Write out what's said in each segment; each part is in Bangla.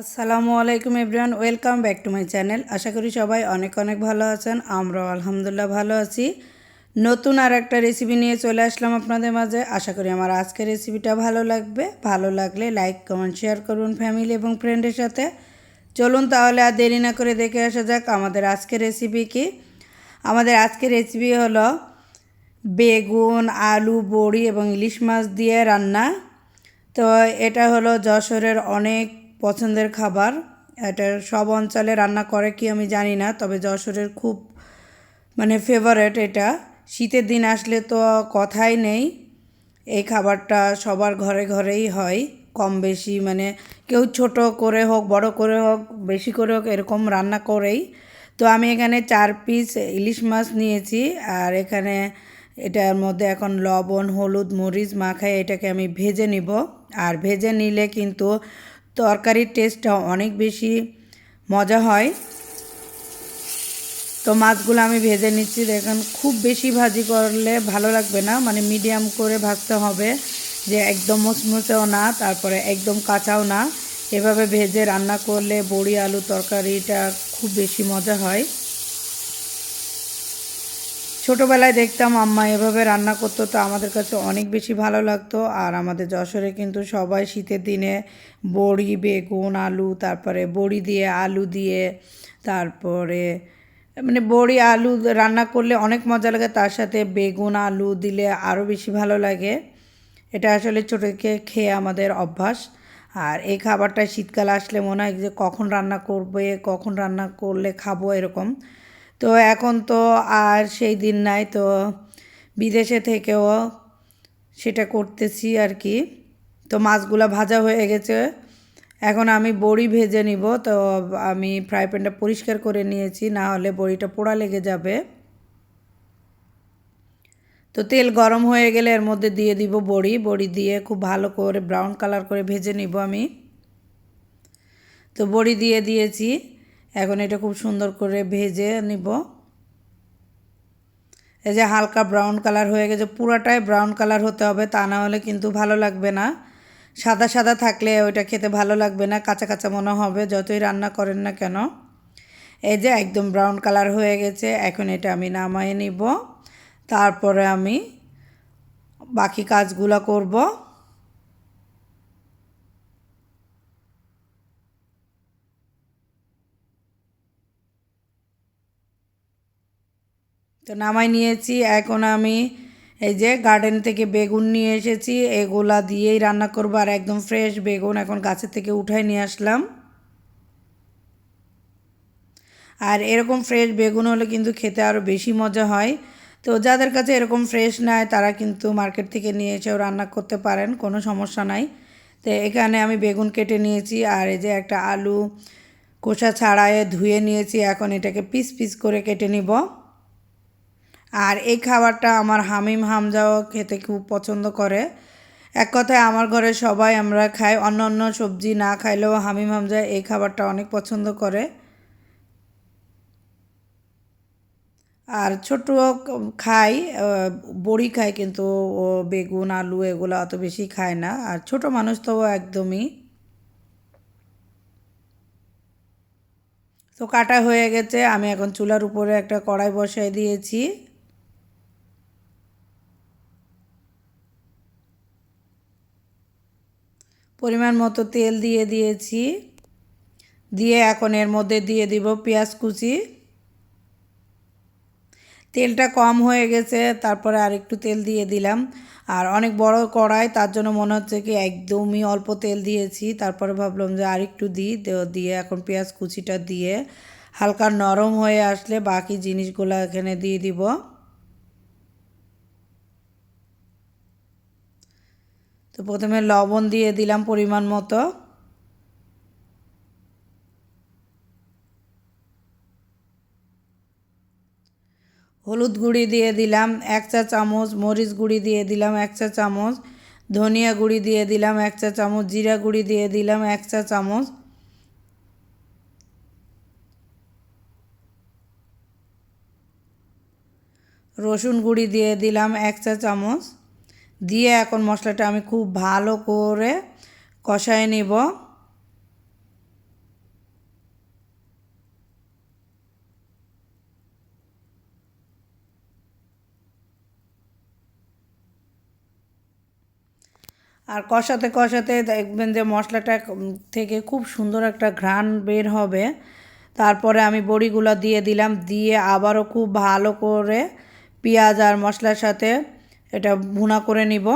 আসসালামু আলাইকুম everyone, welcome back to my channel. আশা করি সবাই অনেক অনেক ভালো আছেন, আমরাও আলহামদুলিল্লাহ ভালো আছি। নতুন আর একটা রেসিপি নিয়ে চলে আসলাম আপনাদের মাঝে। আশা করি আমার আজকের রেসিপিটা ভালো লাগবে। ভালো লাগলে লাইক কমেন্ট শেয়ার করুন ফ্যামিলি এবং ফ্রেন্ডের সাথে। চলুন তাহলে আর দেরি না করে দেখে আসা যাক আমাদের আজকের রেসিপি কি। আমাদের আজকের রেসিপি হলো বেগুন, আলু, বড়ি এবং ইলিশ মাছ দিয়ে রান্না। তো এটা হলো যশোরের অনেক পছন্দের খাবার। এটা সব অঞ্চলে রান্না করে কি আমি জানি না, তবে যশোরের খুব মানে ফেভারেট এটা। শীতের দিন আসলে তো কথাই নেই, এই খাবারটা সবার ঘরে ঘরেই হয়। কম বেশি মানে কেউ ছোট করে হোক, বড় করে হোক, বেশি করে হোক, এরকম রান্না করেই। তো আমি এখানে চার পিস ইলিশ মাছ নিয়েছি, আর এখানে এটার মধ্যে এখন লবণ, হলুদ, মরিচ মাখায় এটাকে আমি ভেজে নিব। আর ভেজে নিলে কিন্তু তরকারির টেস্টটা অনেক বেশি মজা হয়। তো মাছগুলো আমি ভেজে নিচ্ছি। দেখেন, খুব বেশি ভাজি করলে ভালো লাগবে না। মানে মিডিয়াম করে ভাজতে হবে যে একদম মুচমুচেও না, তারপরে একদম কাঁচাও না। এভাবে ভেজে রান্না করলে বড়ি, আলু তরকারিটা খুব বেশি মজা হয়। ছোটোবেলায় দেখতাম আম্মা এভাবে রান্না করতো, তো আমাদের কাছে অনেক বেশি ভালো লাগতো। আর আমাদের যশোরে কিন্তু সবাই শীতের দিনে বড়ি, বেগুন, আলু, তারপরে বড়ি দিয়ে আলু দিয়ে, তারপরে মানে বড়ি, আলু রান্না করলে অনেক মজা লাগে। তার সাথে বেগুন, আলু দিলে আরও বেশি ভালো লাগে। এটা আসলে ছোটোকে খেয়ে আমাদের অভ্যাস। আর এই খাবারটা শীতকাল আসলে মনে হয় যে কখন রান্না করবে, কখন রান্না করলে খাব, এরকম। তো এখন তো আর সেই দিন নাই, তো বিদেশে থেকেও সেটা করতেছি আর কি। তো মাছগুলো ভাজা হয়ে গেছে। এখন আমি বড়ি ভেজে নিব, তো আমি ফ্রাই প্যানটা পরিষ্কার করে নিয়েছি, না হলে বড়িটা পোড়া লেগে যাবে। তো তেল গরম হয়ে গেলে এর মধ্যে দিয়ে দিব বড়ি। বড়ি দিয়ে খুব ভালো করে ব্রাউন কালার করে ভেজে নিব আমি। তো বড়ি দিয়ে দিয়েছি। এখন এটা খুব সুন্দর করে ভেজে নিব। এই যে হালকা ব্রাউন কালার হয়ে গেছে, পুরাটাই ব্রাউন কালার হতে হবে, তা না হলে কিন্তু ভালো লাগবে না। সাদা সাদা থাকলে ওইটা খেতে ভালো লাগবে না, কাঁচা কাঁচা মনে হবে, যতই রান্না করেন না কেন। এই যে একদম ব্রাউন কালার হয়ে গেছে, এখন এটা আমি নামায়ে নিব। তারপরে আমি বাকি কাজগুলো করব। তো নামাই নিয়েছি। এখন আমি এই যে গার্ডেন থেকে বেগুন নিয়ে এসেছি। এগুলা দিয়েই রান্না করব আর একদম ফ্রেশ বেগুন এখন গাছের থেকে উঠাই নিয়ে আসলাম। আর এরকম ফ্রেশ বেগুন হলে কিন্তু খেতে আরও বেশি মজা হয়। তো যাদের কাছে এরকম ফ্রেশ নাই, তারা কিন্তু মার্কেট থেকে নিয়ে এসেও রান্না করতে পারেন, কোনো সমস্যা নাই। তো এখানে আমি বেগুন কেটে নিয়েছি আর এই যে একটা আলু কোষা ছাড়ায়ে ধুয়ে নিয়েছি। এখন এটাকে পিস পিস করে কেটে নিব। আর এই খাবারটা আমার হামিম হামজাও খেতে খুব পছন্দ করে। এক কথায় আমার ঘরে সবাই আমরা খাই, অন্য অন্য সবজি না খাইলেও হামিম হামজা এই খাবারটা অনেক পছন্দ করে। আর ছোট খাই বড়ি খায় কিন্তু বেগুন, আলু এগুলো অত বেশি খায় না। আর ছোট মানুষ তো একদমই। তো কাটা হয়ে গেছে, আমি এখন চুলার উপরে একটা কড়াই বসাই দিয়েছি। পরিমাণ মতো তেল দিয়ে দিয়েছি। দিয়ে এখন এর মধ্যে দিয়ে দিব পেঁয়াজ কুচি। তেলটা কম হয়ে গেছে, তারপরে আর একটু তেল দিয়ে দিলাম। আর অনেক বড় কড়াই, তার জন্য মনে হচ্ছে কি একদমই অল্প তেল দিয়েছি। তারপরে ভাবলাম যে আর একটু দিই দিয়ে এখন পেঁয়াজ কুচিটা দিয়ে হালকা নরম হয়ে আসলে বাকি জিনিসগুলো এখানে দিয়ে দিব। তো প্রথমে লবণ দিয়ে দিলাম পরিমাণ মতো। হলুদ গুঁড়ি দিয়ে দিলাম এক চা চামচ, মরিচ গুঁড়ি দিয়ে দিলাম এক চা চামচ, ধনিয়া গুঁড়ি দিয়ে দিলাম এক চা চামচ, জিরা গুঁড়ি দিয়ে দিলাম এক চা চামচ। রসুন গুঁড়ি দিয়ে দিলাম এক চা চামচ। দিয়ে এখন মশলাটা আমি খুব ভালো করে কষায় নিব। আর কষাতে কষাতে দেখবেন যে মশলাটা থেকে খুব সুন্দর একটা ঘ্রাণ বের হবে। তারপরে আমি বড়িগুলো দিয়ে দিলাম, দিয়ে আবারও খুব ভালো করে পেঁয়াজ আর মশলার সাথে এটা ভুনা করে নিব।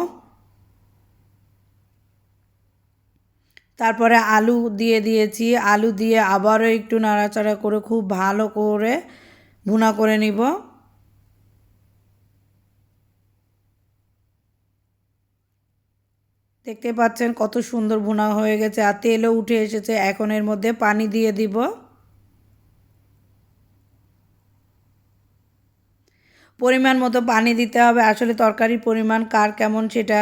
তারপরে আলু দিয়ে দিয়েছি। আলু দিয়ে আবারও একটু নাড়াচাড়া করে খুব ভালো করে ভুনা করে নিব। দেখতে পাচ্ছেন কত সুন্দর ভুনা হয়ে গেছে আর তেলও উঠে এসেছে। এখন এর মধ্যে পানি দিয়ে দিব। পরিমাণ মতো পানি দিতে হবে। আসলে তরকারির পরিমাণ কার কেমন সেটা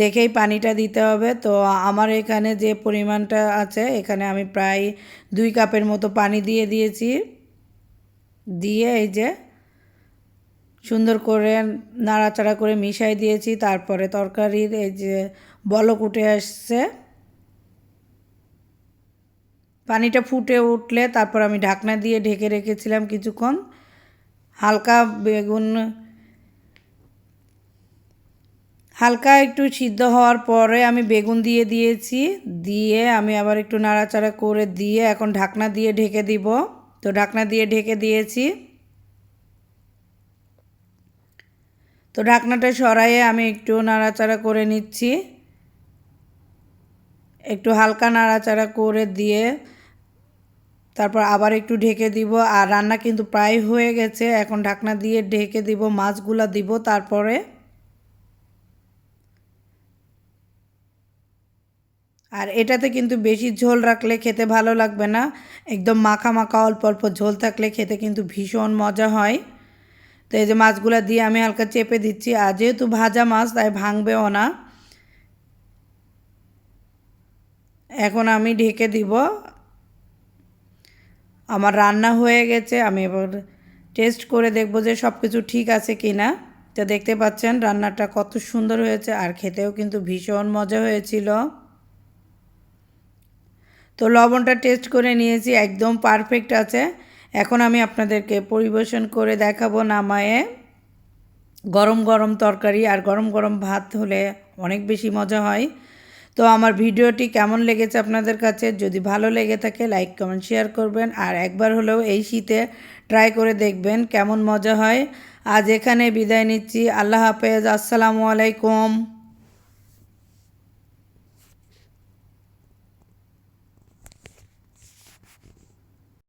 দেখেই পানিটা দিতে হবে। তো আমার এখানে যে পরিমাণটা আছে, এখানে আমি প্রায় দুই কাপের মতো পানি দিয়ে দিয়েছি। দিয়ে এই যে সুন্দর করে নাড়াচাড়া করে মিশাই দিয়েছি। তারপরে তরকারির এই যে বলক উঠে আসছে। পানিটা ফুটে উঠলে তারপর আমি ঢাকনা দিয়ে ঢেকে রেখেছিলাম কিছুক্ষণ। হালকা বেগুন, হালকা একটু সিদ্ধ হওয়ার পরে আমি বেগুন দিয়ে দিয়েছি। দিয়ে আমি আবার একটু নাড়াচাড়া করে দিয়ে এখন ঢাকনা দিয়ে ঢেকে দিব। তো ঢাকনা দিয়ে ঢেকে দিয়েছি। তো ঢাকনাটা সরাইয়ে আমি একটু নাড়াচাড়া করে নিচ্ছি। একটু হালকা নাড়াচাড়া করে দিয়ে তারপর আবার একটু ঢেকে দিব। আর রান্না কিন্তু প্রায় হয়ে গেছে। এখন ঢাকনা দিয়ে ঢেকে দিব, মাছগুলা দিব তারপরে। আর এটাতে কিন্তু বেশি ঝোল রাখলে খেতে ভালো লাগবে না। একদম মাখা মাখা, অল্প অল্প ঝোল থাকলে খেতে কিন্তু ভীষণ মজা হয়। তো এই যে মাছগুলো দিয়ে আমি হালকা চেপে দিচ্ছি। আর যেহেতু ভাজা মাছ, তাই ভাঙবেও না। এখন আমি ঢেকে দিব। আমার রান্না হয়ে গেছে, আমি এবার টেস্ট করে দেখব যে সব কিছু ঠিক আছে কি না তো দেখতে পাচ্ছেন রান্নাটা কত সুন্দর হয়েছে, আর খেতেও কিন্তু ভীষণ মজা হয়েছিল। তো লবণটা টেস্ট করে নিয়েছি, একদম পারফেক্ট আছে। এখন আমি আপনাদেরকে পরিবেশন করে দেখাবো নামায়ে। গরম গরম তরকারি আর গরম গরম ভাত হলে অনেক বেশি মজা হয়। তো আমার ভিডিওটি কেমন লেগেছে আপনাদের কাছে? যদি ভালো লেগে থাকে লাইক কমেন্ট শেয়ার করবেন। আর একবার হলেও এই শীতে ট্রাই করে দেখবেন কেমন মজা হয়। আজ এখানে বিদায় নিচ্ছি। আল্লাহ হাফেজ। আসসালামু আলাইকুম।